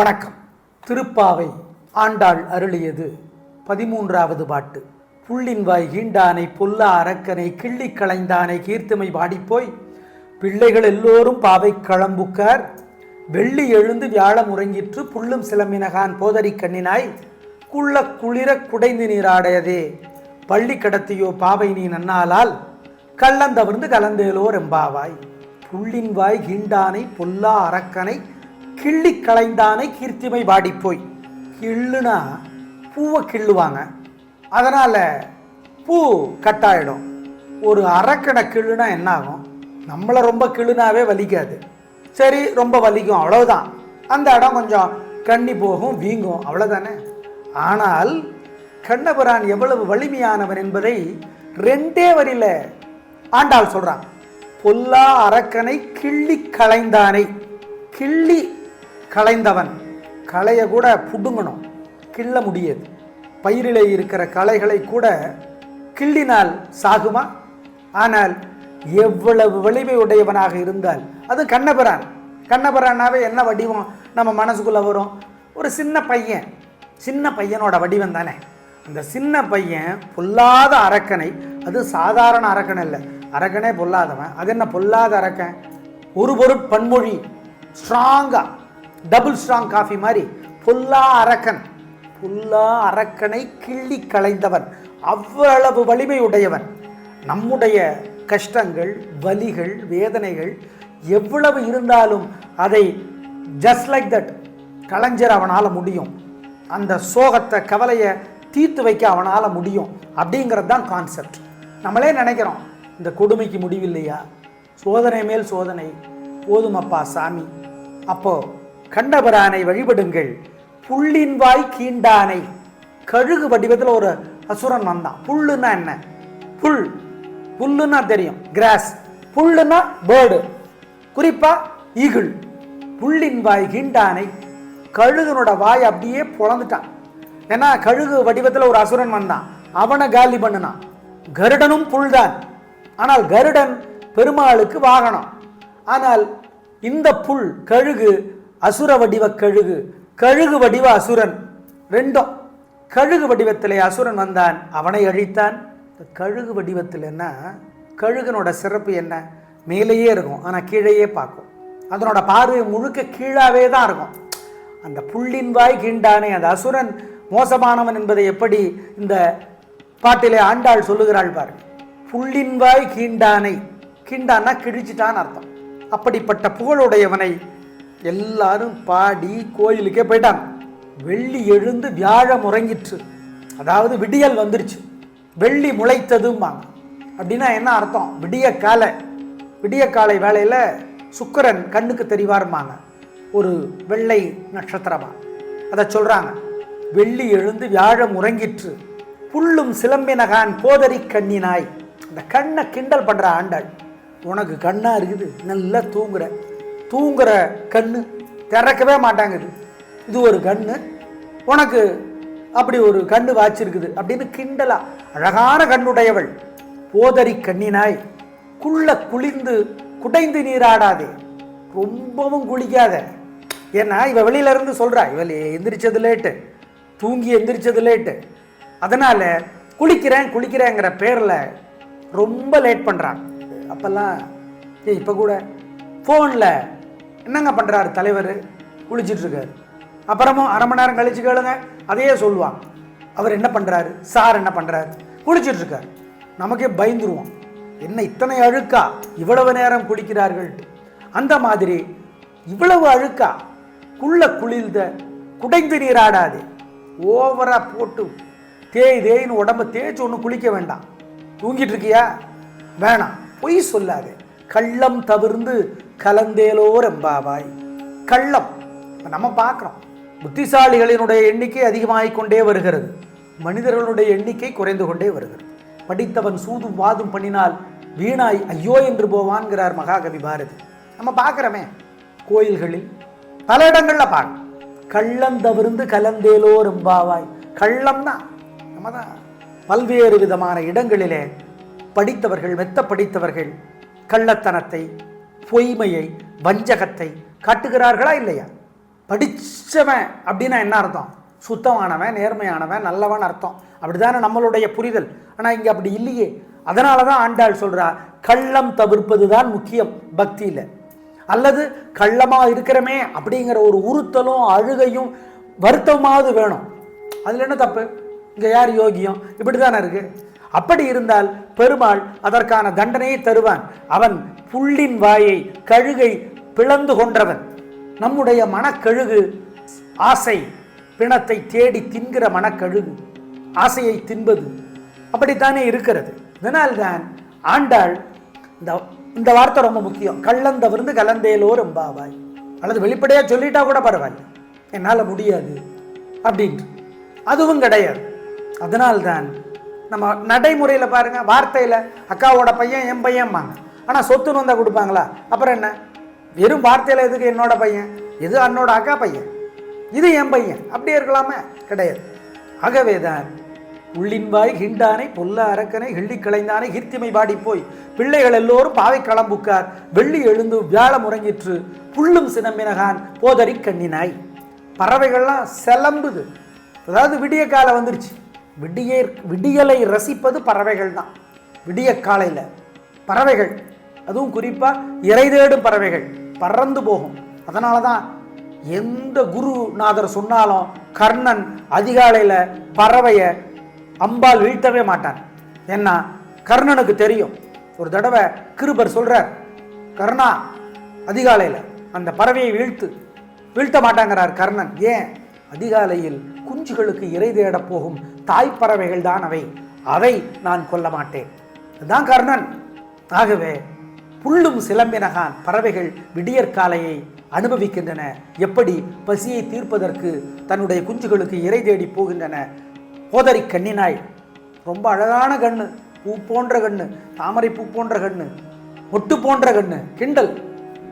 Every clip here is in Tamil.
வணக்கம். திருப்பாவை ஆண்டாள் அருளியது பதிமூன்றாவது பாட்டு. புள்ளின்வாய் வாய் பொல்லா அரக்கனை கிள்ளி களைந்தானை கீர்த்தமை பாடிப்போய் பிள்ளைகள் எல்லோரும் பாவை களம்புக்கார். வெள்ளி எழுந்து வியாழம் உறங்கிற்று புள்ளும் சிலம்பினகான் போதரி கண்ணினாய் குள்ள குளிர குடைந்து நீராடையதே. பள்ளி கடத்தியோ பாவை நீ நன்னாலால் கள்ளந்தவர்ந்து கலந்தேலோர் ரெம்பாவாய் புள்ளின்வாய் வாய் பொல்லா அரக்கனை கிள்ளி களைந்தானை கீர்த்திமை பாடிப்போய் கிள்ளுனா பூவை கிள்ளுவாங்க. அதனால் பூ கட்டாயிடும். ஒரு அரக்கனை கிள்ளுனா என்ன ஆகும் நம்மளை ரொம்ப கிள்ளுனாவே வலிக்காது. சரி ரொம்ப வலிக்கும் அவ்வளவுதான். அந்த இடம் கொஞ்சம் கண்ணி போகும் வீங்கும் அவ்வளோதானே ஆனால் கண்ணபுரான் எவ்வளவு வலிமையானவன் என்பதை ரெண்டே வரியில ஆண்டாள் சொல்றான். பொல்லா அரக்கனை கிள்ளி களைந்தானை. கிள்ளி களைந்தவன். களையை கூட புடுங்கணும். கிள்ள முடியாது. பயிரிலே இருக்கிற களைகளை கூட கிள்ளினால் சாகுமா? ஆனால் எவ்வளவு வலிமை உடையவனாக இருந்தால் அது கண்ணபிரான். கண்ணபிரானாவே என்ன வடிவம் நம்ம மனசுக்குள்ளே வரும்? ஒரு சின்ன பையன். சின்ன பையனோட வடிவம் தானே. அந்த சின்ன பையன் பொல்லாத அரக்கனை அது சாதாரண அரக்கன் இல்லை அரக்கனே பொல்லாதவன். அது என்ன பொல்லாத அரக்கன்? ஒரு பொருட் பன்மொழி. ஸ்ட்ராங்காக டபுள் ஸ்ட்ராங் காஃபி மாதிரி ஃபுல்லாக அரக்கன் ஃபுல்லாக அரக்கனை கிள்ளி களைந்தவன் அவ்வளவு வலிமை உடையவன் நம்முடைய கஷ்டங்கள் வலிகள் வேதனைகள் எவ்வளவு இருந்தாலும் அதை ஜஸ்ட் லைக் தட் கலைஞர் அவனால் முடியும். அந்த சோகத்தை கவலையை தீர்த்து வைக்க அவனால் முடியும் அப்படிங்கிறது தான் கான்செப்ட் நம்மளே நினைக்கிறோம் இந்த கொடுமைக்கு முடிவில்லையா? சோதனை மேல் சோதனை போதுமப்பா சாமி. அப்போது கண்ணபரானை வழிபடுங்கள். புள்ளின் வாய் கீண்டானை. கழுகு வடிவத்தில் ஒரு அசுரன் வந்தான். புல்லுன்னா என்ன? புல். புல்லுன்னா தெரியும். கிராஸ் புல்லுன்னா பேர்டு குறிப்பா ஈகிள் புல்லின் வாய் கீண்டானை. கழுகனோட வாய் அப்படியே பொழந்துட்டான். ஏன்னா கழுகு வடிவத்தில் ஒரு அசுரன் வந்தான். அவனை காலி பண்ணுனான். கருடனும் புல்தான். ஆனால் கருடன் பெருமாளுக்கு வாகனம். ஆனால் இந்த புல் கழுகு அசுர வடிவ கழுகு. கழுகு வடிவ அசுரன். ரெண்டும் கழுகு வடிவத்திலே அசுரன் வந்தான். அவனை அழித்தான். இந்த கழுகு வடிவத்தில் என்ன? கழுகனோட சிறப்பு என்ன? மேலேயே இருக்கும். ஆனால் கீழேயே பார்க்கும். அதனோட பார்வை முழுக்க கீழாவே தான் இருக்கும். அந்த புள்ளின் வாய் கீண்டானே அந்த அசுரன் மோசமானவன் என்பதை எப்படி இந்த பாட்டிலே ஆண்டாள் சொல்லுகிறாள் பாரு. புள்ளின் வாய் கீண்டானை. கீண்டான்னா கிழிச்சிட்டான்னு அர்த்தம். அப்படிப்பட்ட புகழுடையவனை எல்லாரும் பாடி கோயிலுக்கே போயிட்டாங்க. வெள்ளி எழுந்து வியாழம் உறங்கிற்று. அதாவது விடியல் வந்துருச்சு. வெள்ளி முளைத்ததும்பாங்க. அப்படின்னா என்ன அர்த்தம்? விடிய காலை. விடிய காலை வேளையில் சுக்கிரன் கண்ணுக்கு தெரிவாருமாங்க ஒரு வெள்ளை நட்சத்திரமா. அதை சொல்கிறாங்க வெள்ளி எழுந்து வியாழம் உறங்கிற்று. புல்லும் சிலம்பினகான் போதரி கண்ணினாய். அந்த கண்ணை கிண்டல் பண்ணுற ஆண்டாள். உனக்கு கண்ணாக இருக்குது. நல்லா தூங்குற. தூங்குற கண்ணு திறக்கவே மாட்டாங்குது. இது ஒரு கண்ணு. உனக்கு அப்படி ஒரு கண்ணு வாச்சிருக்குது அப்படின்னு கிண்டலா. அழகான கண்ணுடையவள். போதறி கண்ணினாய். குள்ள குளிர்ந்து குடைந்து நீராடாதே. ரொம்பவும் குளிக்காத. ஏன்னா இவள் வெளியில இருந்து சொல்றா இவள் எந்திரிச்சது லேட்டு. தூங்கி எந்திரிச்சது லேட்டு. அதனால குளிக்கிறேன் குளிக்கிறேங்கிற பேரில் ரொம்ப லேட் பண்ணுறான் அப்போல்லாம் ஏய் இப்போ கூட ஃபோனில் என்னங்க பண்ணுறாரு தலைவர்? குளிச்சிட்ருக்காரு அப்புறமும் அரை மணி நேரம் கழிச்சு கேளுங்க. அதையே சொல்லுவான். அவர் என்ன பண்ணுறாரு சார் என்ன பண்ணுறாரு குளிச்சிட்ருக்கார் நமக்கே பயந்துருவோம். என்ன இத்தனை அழுக்கா இவ்வளவு நேரம் குளிக்கிறார்கள்? அந்த மாதிரி இவ்வளவு அழுக்கா குள்ள குளிர்ந்த குடைந்து நீராடாது. ஓவராக போட்டு தேய் தேயின்னு உடம்ப தேய்ச்சி ஒன்று குளிக்க வேண்டாம். தூங்கிட்டு இருக்கியா வேணாம். பொய் சொல்லாது. கள்ளம் தவிர்ந்து கலந்தேலோ ரெம்பாவாய் கள்ளம். இப்போ நம்ம பார்க்குறோம். புத்திசாலிகளினுடைய எண்ணிக்கை அதிகமாகிக் கொண்டே வருகிறது. மனிதர்களுடைய எண்ணிக்கை குறைந்து கொண்டே வருகிறது. படித்தவன் சூதும் வாதும் பண்ணினால் வீணாய் ஐயோ என்று போவான்கிறார் மகாகவி பாரதி. நம்ம பார்க்குறோமே. கோயில்களில் பல இடங்களில் பார்க்க கள்ளந்தவிர்ந்து கலந்தேலோ ரெம்பாவாய் கள்ளம் தான் நம்ம தான் பல்வேறு விதமான இடங்களிலே படித்தவர்கள் மெத்த படித்தவர்கள் கள்ளத்தனத்தை பொய்மையை வஞ்சகத்தை காட்டுகிறார்களா இல்லையா? படிச்சவன் அப்படின்னா என்ன அர்த்தம்? சுத்தமானவன் நேர்மையானவன் நல்லவன் அர்த்தம். அப்படிதானே நம்மளுடைய புரிதல். ஆனால் இங்கே அப்படி இல்லையே. அதனால தான் ஆண்டாள் சொல்கிறா கள்ளம் தவிர்ப்பது தான் முக்கியம் பக்தியில். அல்லது கள்ளமாக இருக்கிறமே அப்படிங்கிற ஒரு உறுத்தலும் அழுகையும் வருத்தமாவது வேணும். அதில் என்ன தப்பு? இங்கே யார் யோகியம்? இப்படி தானே இருக்குது அப்படி இருந்தால் பெருமாள் அதற்கான தண்டனையை தருவான். அவன் புள்ளின் வாயை கழுகை பிளந்து கொன்றவன். நம்முடைய மனக்கழுகு ஆசை பிணத்தை தேடி தின்கிற மனக்கழுகு ஆசையை தின்பது அப்படித்தானே இருக்கிறது. இதனால்தான் ஆண்டாள் இந்த இந்த வார்த்தை ரொம்ப முக்கியம். கள்ளந்தவிர்ந்து கலந்தேலோ ரொம்பாவாய் அல்லது வெளிப்படையாக சொல்லிட்டா கூட பரவாயில்ல. என்னால் முடியாது அப்படின்ட்டு. அதுவும் கிடையாது. அதனால்தான் நம்ம நடைமுறையில் பாருங்கள் வார்த்தையில் அக்காவோட பையன் என் பையன்பாங்க. ஆனால் சொத்துன்னு வந்தால் கொடுப்பாங்களா? அப்புறம் என்ன? வெறும் வார்த்தையில் எதுக்கு என்னோட பையன்? இது அன்னோட அக்கா பையன். இது என் பையன். அப்படியே இருக்கலாமே? கிடையாது. ஆகவே தான் உள்ளின்பாய் கிண்டானை பொல்ல அரக்கனை கிள்ளி களைந்தானை கீர்த்திமை பாடி போய் பிள்ளைகள் எல்லோரும் பாவை களம்புக்கார் வெள்ளி எழுந்து வியாழ முறங்கிற்று புல்லும் சினம்பினகான் போதறி கண்ணினாய். பறவைகள்லாம் செலம்புது. அதாவது விடிய காலம் வந்துருச்சு. விடிய விடியலை ரசிப்பது பறவைகள் தான். விடிய காலையில் பறவைகள் அதுவும் குறிப்பாக இறை தேடும் பறவைகள் பறந்து போகும். அதனால தான் எந்த குருநாதர் சொன்னாலும் கர்ணன் அதிகாலையில் பறவையை அம்பால் வீழ்த்தவே மாட்டான். ஏன்னா கர்ணனுக்கு தெரியும். ஒரு தடவை கிருபர் சொல்கிறார் கர்ணா அதிகாலையில் அந்த பறவையை வீழ்த்து வீழ்த்த மாட்டாங்கிறார் கர்ணன். ஏன்? அதிகாலையில் குஞ்சுகளுக்கு இறை தேட போகும் தாய் பறவைகள் தான் அவை. அதை நான் கொல்ல மாட்டேன். இதுதான் கர்ணன். ஆகவே புல்லும் சிலம்பினகான் பறவைகள் விடியற்காலையை அனுபவிக்கின்றன. எப்படி பசியை தீர்ப்பதற்கு தன்னுடைய குஞ்சுகளுக்கு இறை தேடி போகின்றன. போதறி கண்ணினாய். ரொம்ப அழகான கண்ணு. பூ போன்ற கண்ணு. தாமரை பூ போன்ற கண்ணு. மொட்டு போன்ற கண்ணு. கிண்டல்.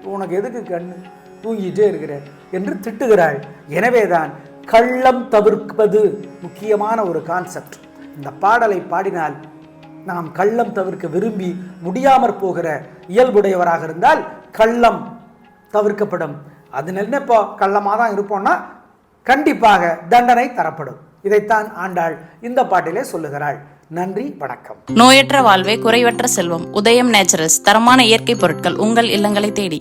உனக்கு எதுக்கு கண்ணு? தூங்கிட்டே இருக்கிற என்று திட்டுகிறாள். எனவேதான் கள்ளம் தவிர்ப்பது முக்கியமான ஒரு கான்செப்ட் இந்த பாடலை பாடினால் நாம் கள்ளம் தவிர்க்க விரும்பி முடியாமற் போகிற இயல்புடையவராக இருந்தால் கள்ளம் தவிர்க்கப்படும். அது நினைப்போ கள்ளமாக தான் இருப்போம்னா கண்டிப்பாக தண்டனை தரப்படும். இதைத்தான் ஆண்டாள் இந்த பாட்டிலே சொல்லுகிறாள். நன்றி வணக்கம். நோயற்ற வாழ்வே குறைவற்ற செல்வம். உதயம் நேச்சுரல்ஸ் தரமான இயற்கை பொருட்கள் உங்கள் இல்லங்களை தேடி.